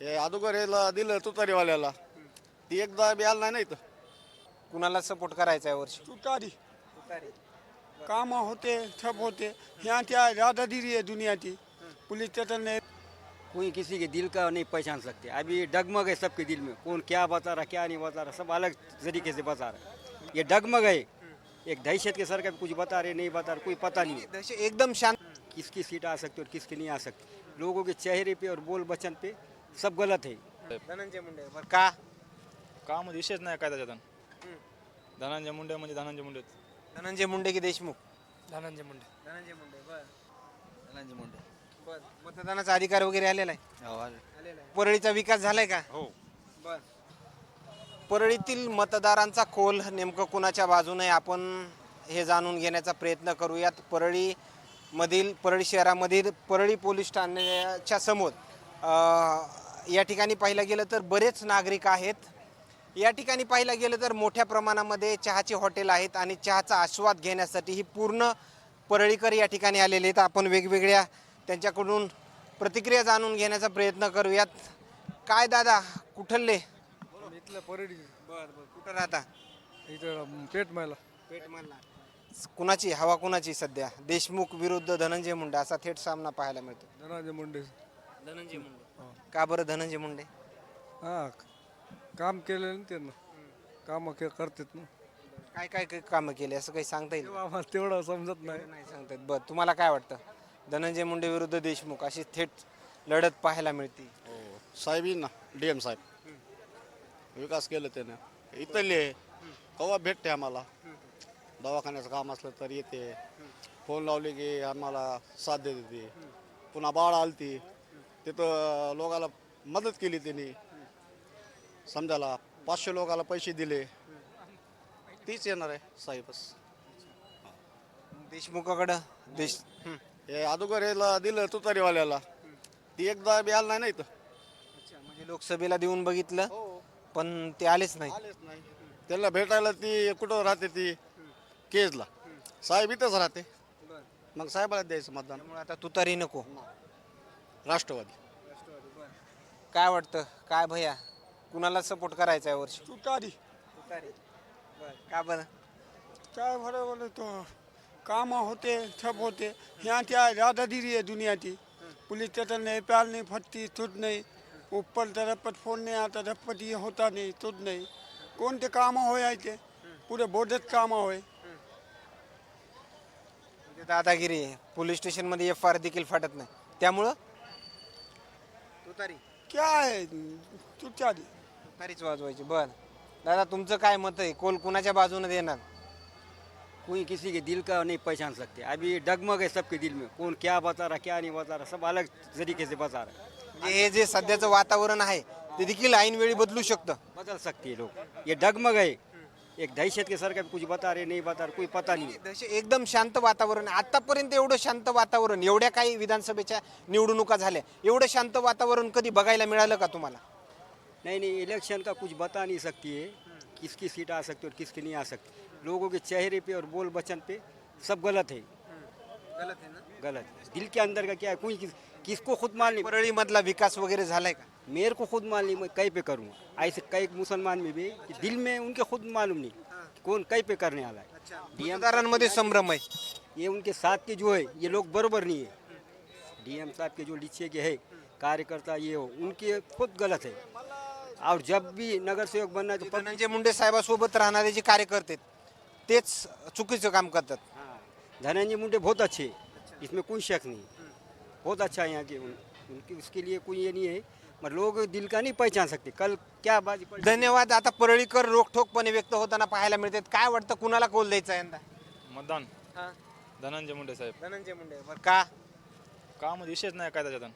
हे अगोदर याला दिलं तुतारीवाल्याला. ती एकदा बी आला नाही ना इथं. कुणाला सपोर्ट करायचा आहे वर्षी? तुतारी. काम होते सब होते. यहाँ क्या दादागिरी है दुनिया की पुलिस स्टेशन ने कोई किसी के दिल का नहीं पहचान सकते. अभी डगमग है सबके दिल में. कौन क्या बता रहा क्या नहीं बता रहा सब अलग तरीके से बता रहा ये डगमग है. एक दहशत के सर का कुछ बता रहे नहीं बता रहे कोई पता नहीं एकदम शांत. किसकी सीट आ सकती और किसकी नहीं आ सकती? लोगों के चेहरे पे और बोल बचन पे सब गलत है। धनंजय मुंडे बरं का? का म्हणजे विषयच नाही काय त्याच्यातून. धनंजय मुंडे म्हणजे धनंजय मुंडे धनंजय मुंडे की देशमुख? धनंजय मुंडे. धनंजय मुंडे बर. धनंजय मुंडे. बर. मतदानाचा अधिकार वगैरे आलेला आहे? हो परळीचा विकास झालाय का? हो. बर. परळीतील मतदारांचा कोल नेमकं कुणाच्या बाजूने आहे? आपण हे जाणून घेण्याचा प्रयत्न करूयात. परळी मधील परळी शहरामधील परळी पोलीस ठाण्याच्या समोर अ, या ठिकाणी पाहिलं गेलं तर बरेच नागरिक आहेत. या ठिकाणी पाहिलं गेलं तर मोठ्या प्रमाणामध्ये चहाचे हॉटेल आहेत आणि चहाचा आस्वाद घेण्यासाठी ही पूर्ण परळीकर या ठिकाणी आलेले आहेत. आपण वेगवेगळ्या त्यांच्याकडून प्रतिक्रिया जाणून घेण्याचा प्रयत्न करूयात. काय दादा कुठले? इथलं बर बर. कुठं राहता? इथं पेट कुणाची? हवा कुणाची सध्या? देशमुख विरुद्ध धनंजय मुंडे असा थेट सामना पाहायला मिळतो धनंजय मुंडे. धनंजय मुंडे. का बरं धनंजय मुंडे? हा काम केलेलं ना त्यांना. कामं के करतात ना. काय काय काय कामं केली? असं काही सांगता येईल? तेव्हा आम्हाला तेवढं समजत नाही. नाही सांगता येत. बरं तुम्हाला काय वाटतं? धनंजय मुंडे विरुद्ध देशमुख अशी थेट लढत पाहायला मिळते. साहेब येईन ना डी एम साहेब. विकास केलं त्यानं. इथले कवा भेटते आम्हाला? दवाखान्याचं काम असलं तर येते. फोन लावले की आम्हाला साथ देते. ते पुन्हा बाळ आलती. तिथं लोकाला मदत केली त्यांनी समजायला पाचशे लोकाला पैसे दिले. तीच येणार आहे साहेबच. देशमुखाकडं? देश हं. हे अगोदर याला दिलं तुतारीवाल्याला. ती एकदा बी आला नाही ना इथं. अच्छा म्हणजे लोकसभेला देऊन बघितलं पण ते आलेच नाही. आलेच नाही. त्यांना भेटायला ती कुठं राहते ती? केजला. साहेब इथंच राहते. मग साहेबाला द्यायचं मतदान. त्यामुळे आता तुतारी नको. राष्ट्रवादी. काय वाटतं? काय भैया? कुणाला सपोर्ट करायचा आहे वर्षी? तुतारी. का बरं? क्या बोले तो? काम होते सब होते. यहाँ क्या दादागिरी है दुनिया की पुलिस स्टेशन नहीं प्यार नहीं फटती तुझ नहीं. ऊपर तरफ पर फोन नहीं आता पर ये होता नहीं तुझ नहीं. कोणते काम होय आहे ते पुरे बोर्डात काम होय. दादागिरी आहे. पोलीस स्टेशनमध्ये एफ आर देखील फाटत नाही. त्यामुळं तुतारी? क्या आहे तुतारी तुतारीच वाजवायची बर. दादा तुमचं काय मत आहे? कोल कुणाच्या बाजूने देणार? कोई किसी के दिल का नहीं पहचान सकते. अभी डगमग है सबके दिल में. कौन क्या बता रहा क्या नहीं बता रहा सब अलग तरीके से बता रहा म्हणजे हे जे सध्याचं वातावरण आहे ते देखील ऐनवेळी बदलू शकतं. बदल सकते हैं लोग ये डगमग है. एक दहशत के सर का कुछ बता रहे नहीं बता रहे कोई पता नहीं. है दश- एकदम शांत वातावरण आहे. आतापर्यंत एवढं शांत वातावरण एवढ्या काही विधानसभेच्या निवडणुका झाल्या एवढं शांत वातावरण कधी बघायला मिळालं का तुम्हाला? नहीं नहीं इलेक्शन का कुछ बता नहीं सकती है किसकी सीट आ सकती है और किसकी नहीं आ सकती. लोगों के चेहरे पे और बोल बचन पे सब गलत है. गलत ना? गलत है। दिल के अंदर का क्या है? कोई किस, किसको खुद मान नहीं. परळी मधला विकास वगैरे झालाय का? मेरे को खुद मान नहीं मैं कहीं पे करूँगा ऐसे कई मुसलमान में भी कि दिल में उनके खुद मालूम नहीं कि कौन कहीं पे करने वाला है। मतदारांमध्ये संभ्रम आहे। ये उनके साथ के जो है ये लोग बरोबर नहीं है। डीएम साहब के जो नीचे के है कार्यकर्ता ये हो उनके खुद गलत है। और जब भी नगर सेवक बनना है तो धनंजय मुंडे साहेबासोबत राहणारे जे कार्यकर्ते आहेत, तेच चुकीचं काम करतात. हाँ, धनंजय मुंडे बहुत अच्छे हैं। इसमें कोई शक नहीं। बहुत अच्छा है यहाँ के उन, उनके उसके लिए कोई ये नहीं है मगर लोग दिल का नहीं पहचान सकते? कल क्या बाजी धन्यवाद. आता परळीकर रोखठोकपणे व्यक्त होताना पाहायला मिळतात. काय वाटतं कुणाला कोल द्यायचा यंदा? मतदान. धनंजय मुंडे साहेब. धनंजय मुंडे. बरं का? का म्हणजे विषयच नाही काय त्याच्यातून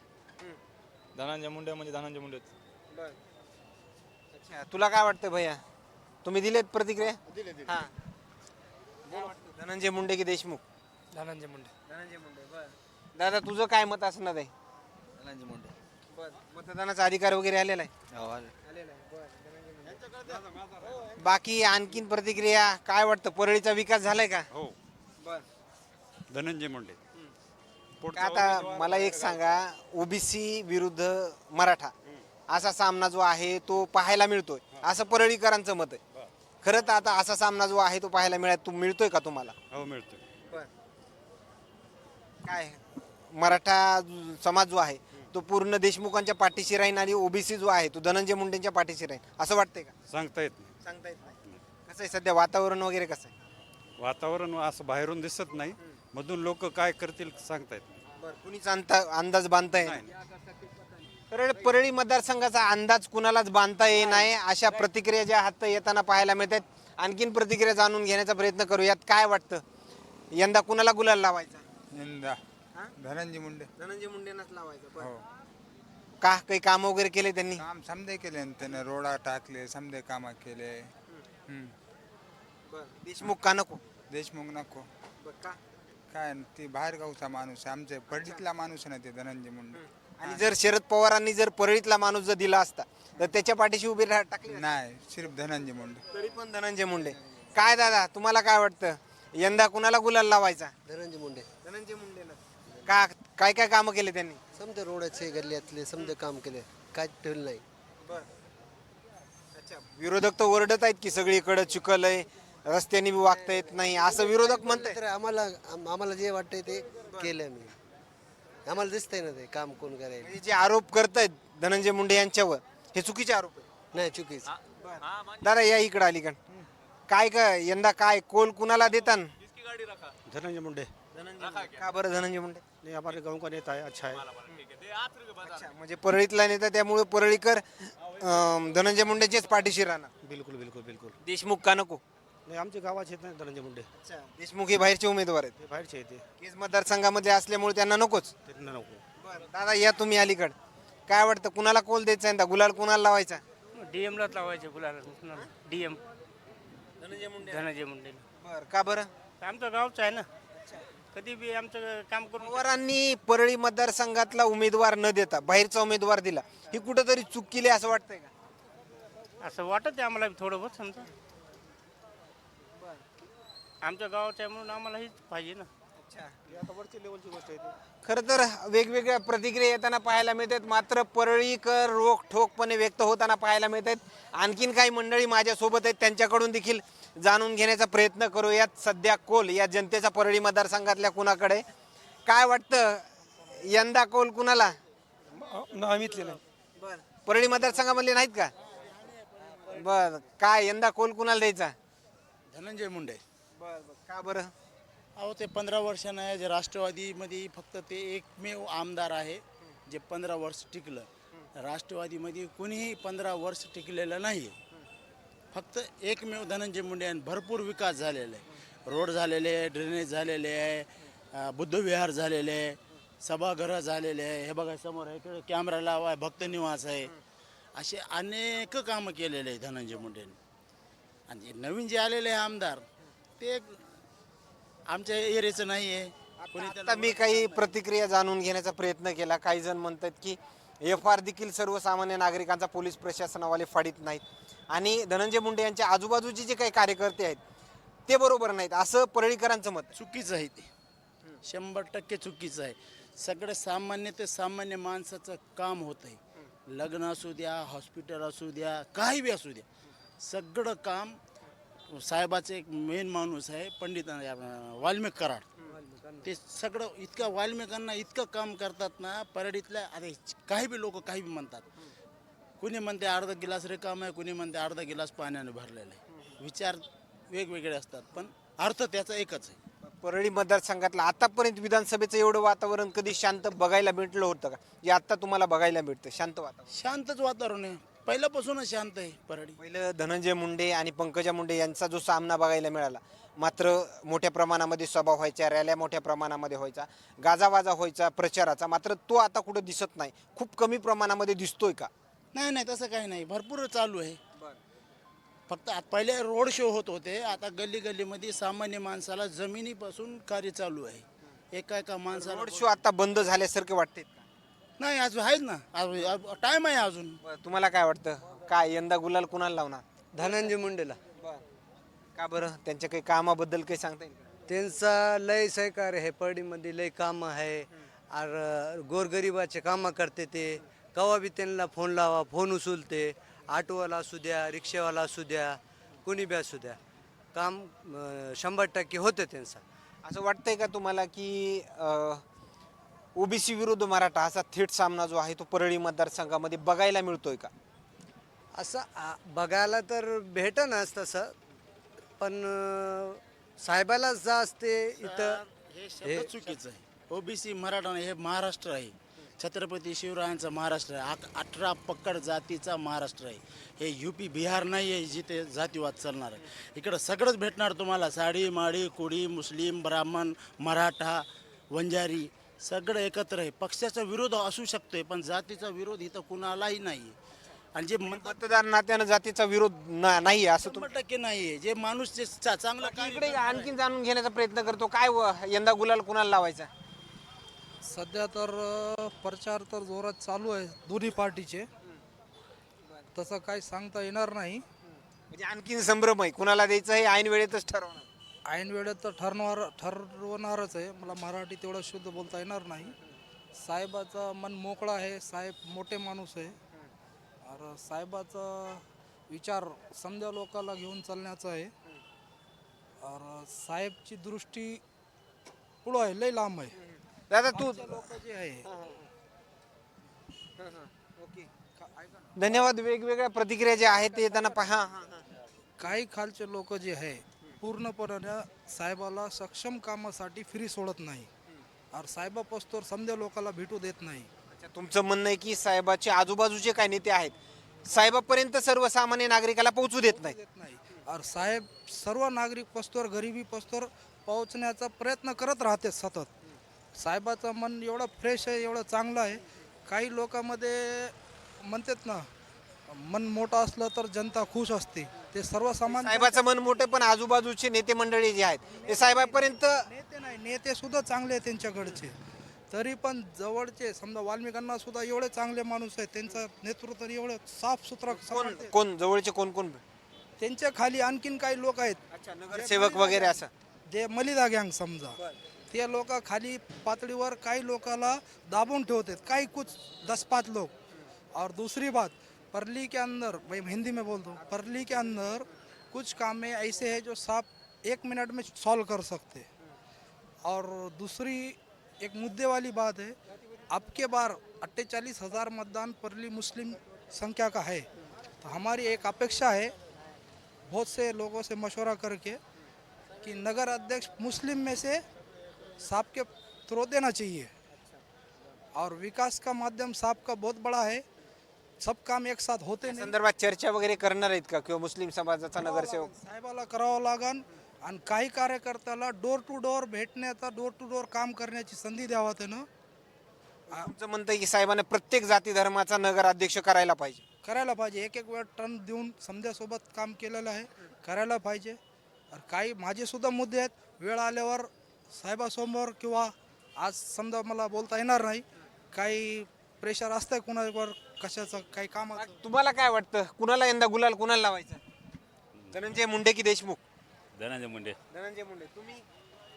धनंजय मुंडे म्हणजे धनंजय मुंडे अच्छा. तुला काय वाटतं भैया? तुम्ही दिलेत प्रतिक्रिया? हा. काय वाटतं? धनंजय मुंडे की देशमुख? धनंजय मुंडे. धनंजय मुंडे. दादा तुझं काय मत असणार आहे? धनंजय मुंडे. मतदानाचा अधिकार वगैरे आलेला आहे? हो बाकी आणखीन प्रतिक्रिया काय वाटतं? परळीचा विकास झालाय का? हो. धनंजय मुंडे. आता मला एक सांगा ओबीसी विरुद्ध मराठा. असा सामना जो आहे तो पाहायला मिळतोय. असं परळीकरांचं मत आहे. खरं तर आता असा सामना जो आहे तो पाहायला मिळत तो मिळतोय का तुम्हाला? हो मिळतोय. काय? मराठा समाज जो आहे तो पूर्ण देशमुखांच्या पाठीशी राहील आणि ओबीसी जो आहे तो धनंजय मुंडेंच्या पाठीशी राहील असं वाटतंय का? सांगता येत नाही. सांगता येत नाही. कसं आहे सध्या वातावरण वगैरे कसं आहे? वातावरण असं बाहेरून दिसत नाही. मधून लोक काय करतील सांगता येत नाही. बरं कुणीच अंता अंदाज बांधता येईल परळ परळी मतदारसंघाचा अंदाज कुणालाच बांधता येई नाही. अशा प्रतिक्रिया ज्या हात येताना पाहायला मिळतात. आणखीन प्रतिक्रिया जाणून घेण्याचा प्रयत्न करूयात. काय वाटतं? यंदा कुणाला गुलाल लावायचा? यंदा. धनंजय मुंडे. धनंजय मुंडेंनाच लावायचा हो. का काही काम वगैरे केले त्यांनी? काम समजे केले न त्याने रोडा टाकले समजे काम केले. हम्म. देशमुख का नको? देशमुख नको. का? काय न ती बाहेर गावचा माणूस आहे आमच्या पडलीतला माणूस आहे ना ते धनंजय मुंडे. आणि जर शरद पवारांनी जर परळीतला माणूस जर दिला असता तर त्याच्या पाठीशी उभे राहा टाकले नाही सिर्फ धनंजय मुंडे. तरी पण धनंजय मुंडे. काय दादा तुम्हाला काय वाटतं? यंदा कुणाला गुलाल लावायचा? धनंजय मुंडे. धनंजय मुंडेला. का काय काय कामं केले त्यांनी? समजा रोडाचे गल्ल्यातले समजा काम केले. काय ठेवलं नाही. अच्छा विरोधक तर ओरडत आहेत की सगळीकडे चिखल आहे रस्त्याने बी वागता येत नाही असं विरोधक म्हणताय तर आम्हाला आम- आम्हाला जे वाटतंय ते केलं मी. आम्हाला दिसतंय ना ते काम कोण करायला. हे जे आरोप करतायत धनंजय मुंडे यांच्यावर हे चुकीचे आरोप आहेत? नाही चुकीच. दादा या इकडे अलीकड. काय काय यंदा काय कोल कुणाला देतान? धनंजय मुंडे. का. बरं धनंजय मुंडे? नहीं हमारे गांव का नेता है अच्छा है अच्छा म्हणजे परळीतला नेता त्यामुळे परळीकर अं, धनंजय मुंडेचेच पाठीशी राहणार. बिलकुल बिलकुल बिलकुल. देशमुख का नको? नाही आमच्या गावाचे आहेत ना धनंजय मुंडे. देशमुख हे बाहेरचे उमेदवार आहेत. ते बाहेरचे येते केस मतदारसंघामध्ये असल्यामुळे त्यांना नकोच? त्यांना नको. दादा या तुम्ही अलीकड. काय वाटतं कुणाला कोल द्यायचा यंदा? गुलाल कुणाला लावायचा? डीएमलाच लावायचे गुलाल. डीएम धनंजय मुंडे. धनंजय मुंडे बर का बरं? आमचं गावचं आहे ना. कधी बी आमचं काम करून पवारांनी परळी मतदारसंघातला उमेदवार न देता बाहेरचा उमेदवार दिला. ही कुठंतरी चूक केली असं वाटतंय का? असं वाटत आहे आम्हाला बी थोडं बहुत समजा आमच्या गावाचं आहे म्हणून आम्हाला हेच पाहिजे ना. आता वरच्या लेवलची गोष्ट आहे ती. खरं तर वेगवेगळ्या प्रतिक्रिया येताना पाहायला मिळतात. मात्र परळीकर रोख ठोकपणे व्यक्त होताना पाहायला मिळतात. आणखीन काही मंडळी माझ्यासोबत आहेत. त्यांच्याकडून देखील जाणून घेण्याचा प्रयत्न करूयात. सध्या कोल या जनतेचा परळी मतदारसंघातल्या कुणाकडे? काय वाटतं? यंदा कोल कुणाला? नाही. परळी मतदारसंघामधले नाहीत का? बर. काय यंदा कोल कुणाला द्यायचा? धनंजय मुंडे. का बरं? अहो ते पंधरा वर्षानं जे राष्ट्रवादीमध्ये फक्त ते एकमेव आमदार आहे जे पंधरा वर्ष टिकलं. राष्ट्रवादीमध्ये कोणीही पंधरा वर्ष टिकलेलं नाही. फक्त एकमेव धनंजय मुंडे आणि भरपूर विकास झालेला आहे. रोड झालेले आहे ड्रेनेज झालेले आहे बुद्धविहार झालेले आहे सभागृह झालेले आहे. हे बघा समोर आहे इकडे कॅमेरा लावा आहे भक्त निवास आहे. असे अनेक कामं केलेले आहे धनंजय मुंडेंनी. आणि जे नवीन जे आलेले आहे आमदार ते आमच्या एरियाचं नाही आहे कोणी आता मी काही प्रतिक्रिया जाणून घेण्याचा प्रयत्न केला. काही जण म्हणतात की एफ आर देखील सर्वसामान्य नागरिकांचा पोलीस प्रशासनावाले फाडीत नाहीत. आणि धनंजय मुंडे यांच्या आजूबाजूचे जे काही कार्यकर्ते आहेत ते बरोबर नाहीत. असं परळीकरांचं मत. आहे. चुकीचं आहे ते. शंभर टक्के चुकीचं आहे. सगळं सामान्य ते सामान्य माणसाचं काम होत आहे. लग्न असू द्या हॉस्पिटल असू द्या काही बी असू द्या. सगळं काम साहेबाचे एक मेन माणूस आहे पंडित वाल्मिक कराड. ते सगळं इतकं वाल्मिकांना इतकं काम करतात ना परडीतल्या अरे काही बी लोक काही बी म्हणतात. कुणी म्हणते अर्धा गिलास रिकाम आहे कुणी म्हणते अर्धा गिलास पाण्याने भरलेला आहे. विचार वेगवेगळे असतात पण अर्थ त्याचा एकच आहे. परळी मतदारसंघातलं आतापर्यंत विधानसभेचं एवढं वातावरण कधी शांत बघायला भेटलं होतं का? जे आता तुम्हाला बघायला मिळतं शांत वातावरण. शांतच वातावरण आहे. पहिल्यापासूनच शांत आहे परडी पहिलं धनंजय मुंडे आणि पंकजा मुंडे यांचा जो सामना बघायला मिळाला मात्र मोठ्या प्रमाणामध्ये सभा व्हायच्या रॅल्या मोठ्या प्रमाणामध्ये व्हायचा गाजावाजा व्हायचा प्रचाराचा मात्र तो आता कुठं दिसत नाही. खूप कमी प्रमाणामध्ये दिसतोय का? नाही नाही तसं काही नाही. भरपूर चालू आहे. फक्त आत- पहिले रोड शो होत होते आता गल्ली गल्लीमध्ये सामान्य माणसाला जमिनीपासून कार्य चालू आहे. एका एका माणसाला रोड शो आता बंद झाल्यासारखे वाटते. नाही अजून आहेच ना. टाइम आहे अजून. तुम्हाला काय वाटतं? काय यंदा गुलाल कुणाला लावणार? धनंजय मुंडेला. का बरं? त्यांच्या काही कामाबद्दल काही सांगता येईल का? त्यांचा लय सहकार्य आहे. परडीमध्ये लय काम आहे. और गोरगरिबाचे कामं करते ते. कवा बी त्यांना फोन लावा फोन उचलते. ऑटोवाला असू द्या रिक्षावाला असू द्या कुणी बी असू द्या. काम अं, शंभर टक्के होतं त्यांचं. असं वाटतंय का तुम्हाला की ओबीसी विरुद्ध मराठा असा थेट सामना जो आहे तो परळी मतदारसंघामध्ये बघायला मिळतोय का? असं आ- बघायला तर भेटनच तसं पण अं, साहेबाला जास्त ते इथं. हे शब्द चुकीचं आहे. ओबीसी मराठा हे महाराष्ट्र आहे. छत्रपती शिवरायांचा महाराष्ट्र आहे. आक- अठरा पक्कड जातीचा महाराष्ट्र आहे. हे युपी बिहार नाही आहे जिथे जातीवाद चालणार आहे. इकडं सगळंच भेटणार तुम्हाला. साडी माडी कोळी मुस्लिम ब्राह्मण मराठा वंजारी. सगळं एकत्र आहे. पक्षाचा विरोध असू शकतोय पण जातीचा विरोध इथं कुणालाही नाही आहे. आणि जे मतदार नात्यानं जातीचा विरोध ना- नाही आहे असं शंभर टक्के नाही आहे. जे माणूस जे चा- चांगलं तुम्ही कार्य इकडे आणखीन जाणून घेण्याचा प्रयत्न करतो. काय व- यंदा गुलाल कुणाला लावायचा? सध्या तर अ, प्रचार तर जोरात चालू आहे दोन्ही पार्टीचे. तसं काही सांगता येणार नाही. म्हणजे आणखीन संभ्रम आहे. कुणाला द्यायचं हे ऐन वेळेतच ठरवणार. ऐन वेळेत तर ठरणार ठरवणारच आहे. मला मराठी तेवढं शुद्ध बोलता येणार नाही. साहेबाचं मन मोकळं आहे. साहेब मोठे माणूस आहे. और साहेबाचा विचार समजा लोकाला घेऊन चालण्याचा आहे. और साहेबची दृष्टी पुढं आहे. लय लांब आहे. दादा तू लोक जे आहे. धन्यवाद. वेगवेगळ्या प्रतिक्रिया ज्या आहेत ते येताना पहा. काही खालचे लोक जे आहे पूर्णपणे साहेबाला सक्षम कामासाठी फ्री सोडत नाही. और साहेबापासून समजा लोकांना भेटू देत नाही. तुमचं म्हणणं आहे की साहेबाचे आजूबाजूचे काय नेते आहेत साहेबापर्यंत सर्वसामान्य नागरिकाला पोहोचू देत नाही देत नाही. और साहेब सर्व नागरिक पस्तोर गरिबी पस्तोर पोहोचण्याचा प्रयत्न करत राहते सतत. साहेबाचं मन एवढं फ्रेश आहे एवढं चांगलं आहे. काही लोकांमध्ये म्हणतात ना मन मोठं असलं तर जनता खुश असते. ते सर्वसामान्य साहेबाचं मन मोठे पण आजूबाजूचे नेते मंडळी जे आहेत ते साहेबापर्यंत नेते नाही नेते सुद्धा चांगले आहेत त्यांच्याकडचे. तरी पण जवळचे समजा वाल्मिकांना सुद्धा एवढे चांगले माणूस आहेत त्यांचं नेतृत्व एवढं साफ सुथरा कोण कोण जवळचे कोण कोण? त्यांच्या खाली आणखीन काही लोक आहेत. नगरसेवक वगैरे असं. जे मलिदा गँग समजा ते लोक खाली पातळीवर काही लोकाला दाबून ठेवतात. काही कुछ दस पाँच लोग और दूसरी बात परली के अंदर, भाई हिंदी में बोल दो, परली के अंदर कुछ काम ऐसे है जो साफ़ एक मिनट में सॉल्व कर सकते और दूसरी एक मुद्दे वाली बात है, अब के बार अट्ठाईस हज़ार मतदान परली मुस्लिम संख्या का है। तो हमारी एक अपेक्षा है, बहुत से लोगों से मशवरा करके कि नगर अध्यक्ष मुस्लिम में से साहब के थ्रो देना चाहिए। और विकास का माध्यम साहब का बहुत बड़ा है। सब काम एक साथ होते नहीं। संदर्भात चर्चा वगैरे करणार आहेत का? किंवा मुस्लिम समाजाचा नगरसेवक? साहेबाला करावं लागन आणि काही कार्यकर्त्याला डोर टू डोर भेटण्याचा डोर टू डोर काम करण्याची संधी द्यावा त्यानं. आमचं म्हणतं की साहेबांना प्रत्येक जाती धर्माचा नगराध्यक्ष करायला पाहिजे. करायला पाहिजे. एक एक वेळ टर्न देऊन समजासोबत काम केलेलं आहे. करायला पाहिजे. आणि काही माझे सुद्धा मुद्दे आहेत. वेळ आल्यावर साहेबासमोर किंवा आज समजा मला बोलता येणार नाही. काही प्रेशर असतंय कुणावर कशाचं? काही कामाचं? तुम्हाला काय वाटतं? कुणाला यंदा गुलाल कुणाला लावायचा? धनंजय मुंडे की देशमुख? धनंजय मुंडे. धनंजय मुंडे. तुम्ही?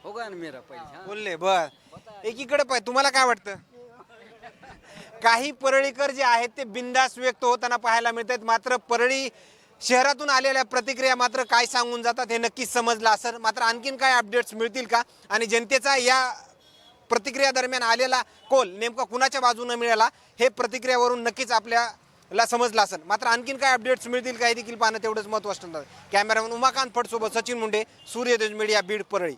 होगा ना मेरा पैसा बोलले बर. एकीकडे पाय तुम्हाला काय वाटतं? काही परळीकर जे आहेत ते बिंदास व्यक्त होताना पाहायला मिळत आहेत मात्र परळी शहरातून आलेल्या प्रतिक्रिया मात्र काय सांगून जातात हे नक्कीच समजलं असेल. मात्र आणखीन काय अपडेट्स मिळतील का? आणि जनतेचा या प्रतिक्रिया दरम्यान आलेला कोल नेमका कुणाच्या बाजूनं मिळाला हे प्रतिक्रियावरून नक्कीच आपल्याला समजलं असेल. मात्र आणखीन काय अपडेट्स मिळतील काही देखील पाहणं तेवढंच महत्त्वाचं ठरणार कॅमेरामॅन उमाकांत फडसोबत सचिन मुंडे सूर्यदेज मीडिया बीड परळी.